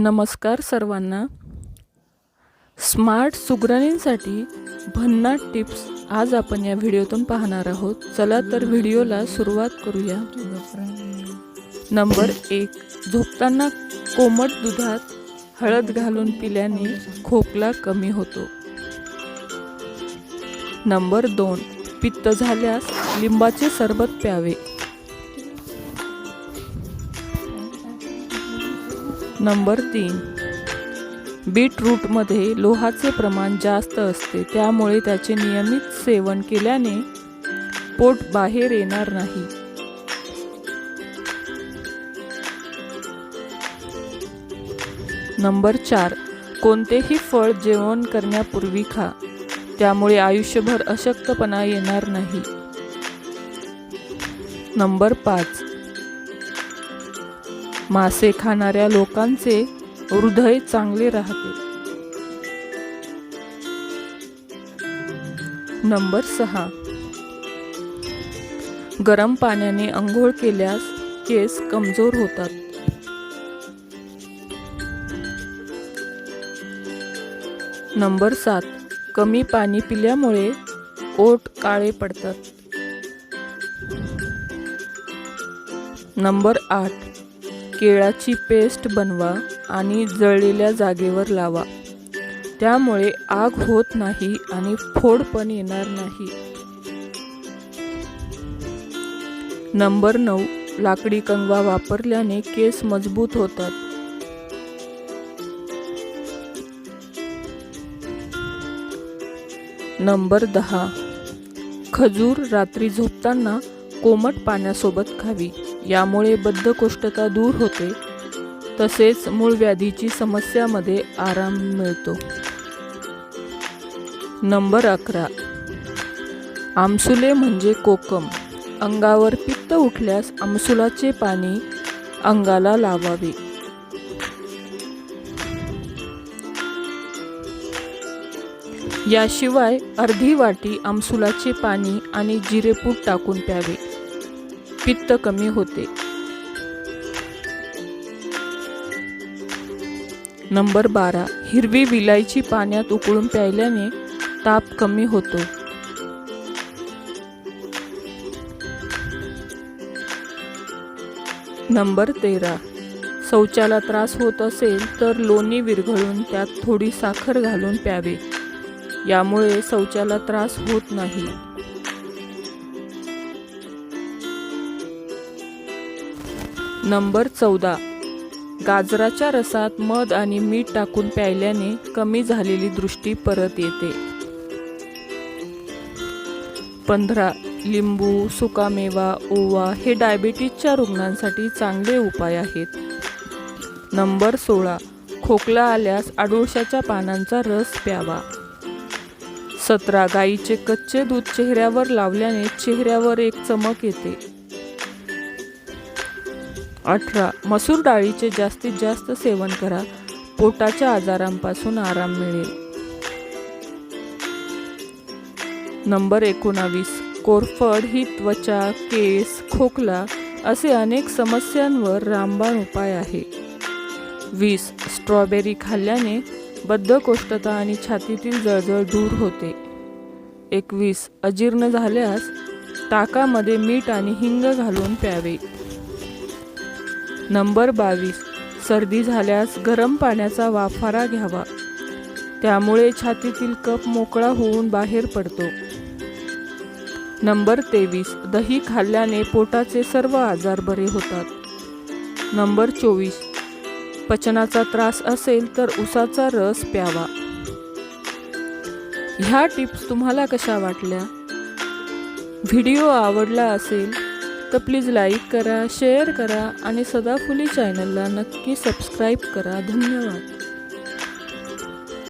नमस्कार सर्वांना. स्मार्ट सुगरणींसाठी भन्नाट टिप्स आज आपण या व्हिडिओतून पाहणार आहोत. चला तर व्हिडिओला सुरुवात करूया. नंबर एक झोपताना कोमट दुधात हळद घालून पिल्याने खोकला कमी होतो. नंबर दोन पित्त झाल्यास लिंबाचे सरबत प्यावे. नंबर तीन. बीटरूटमध्ये लोहाचे प्रमाण जास्त असते त्यामुळे त्याचे नियमित सेवन केल्याने पोट बाहेर येणार नाही. नंबर चार. कोणतेही फळ जेवण करण्यापूर्वी खा त्यामुळे आयुष्यभर अशक्तपणा येणार नाही. नंबर पाच. मासे खाणाऱ्या लोकांचे हृदय चांगले राहते. नंबर सहा. गरम पाण्याने अंघोळ केल्यास केस कमजोर होतात. नंबर सात. कमी पाणी पिल्यामुळे ओठ काळे पडतात. नंबर आठ. केळाची पेस्ट बनवा आणि जळलेल्या जागेवर लावा. त्यामुळे आग होत नाही आणि फोड पण येणार नाही. नंबर नऊ. लाकडी कंगवा वापरल्याने केस मजबूत होतात. नंबर दहा. खजूर रात्री झोपताना कोमट पाण्यासोबत खावी. यामुळे बद्धकोष्ठता दूर होते. तसेच मूळ व्याधीची समस्यामध्ये आराम मिळतो. नंबर अकरा. आमसुले म्हणजे कोकम. अंगावर पित्त उठल्यास आमसुलाचे पाणी अंगाला लावावे. याशिवाय अर्धी वाटी आमसुलाचे पाणी आणि जिरेपूट टाकून प्यावे. पित्त कमी होते. नंबर बारा. हिरवी विलायची पाण्यात उकळून प्यायल्याने ताप कमी होतो. नंबर तेरा. शौचाला त्रास होत असेल तर लोणी विरघळून त्यात थोडी साखर घालून प्यावे. यामुळे शौचाला त्रास होत नाही. नंबर चौदा. गाजराच्या रसात मध आणि मीठ टाकून प्यायल्याने कमी झालेली दृष्टी परत येते. पंधरा. लिंबू सुकामेवा ओवा हे डायबिटीजच्या रुग्णांसाठी चांगले उपाय आहेत. नंबर सोळा. खोकला आल्यास आडुळशाच्या पानांचा रस प्यावा. सतरा. गाईचे कच्चे दूध चेहऱ्यावर लावल्याने चेहऱ्यावर एक चमक येते. अठरा. मसूर डाळीचे जास्तीत जास्त सेवन करा. पोटाच्या आजारांपासून आराम मिळेल. नंबर एकोणावीस. कोरफड ही त्वचा केस खोकला असे अनेक समस्यांवर रामबाण उपाय आहे. वीस. स्ट्रॉबेरी खाल्ल्याने बद्धकोष्ठता आणि छातीतील जळजळ दूर होते. एकवीस. अजीर्ण झाल्यास ताकामध्ये मीठ आणि हिंग घालून प्यावे. नंबर बावीस. सर्दी झाल्यास गरम पाण्याचा वाफारा घ्यावा. त्यामुळे छातीतील कप मोकळा होऊन बाहेर पडतो. नंबर तेवीस. दही खाल्ल्याने पोटाचे सर्व आजार बरे होतात. नंबर चोवीस. पचनाचा त्रास असेल तर उसाचा रस प्यावा. ह्या टिप्स तुम्हाला कशा वाटल्या? व्हिडिओ आवडला असेल तर प्लीज लाईक करा शेअर करा आणि सदाफुली चॅनलला नक्की सबस्क्राईब करा. धन्यवाद.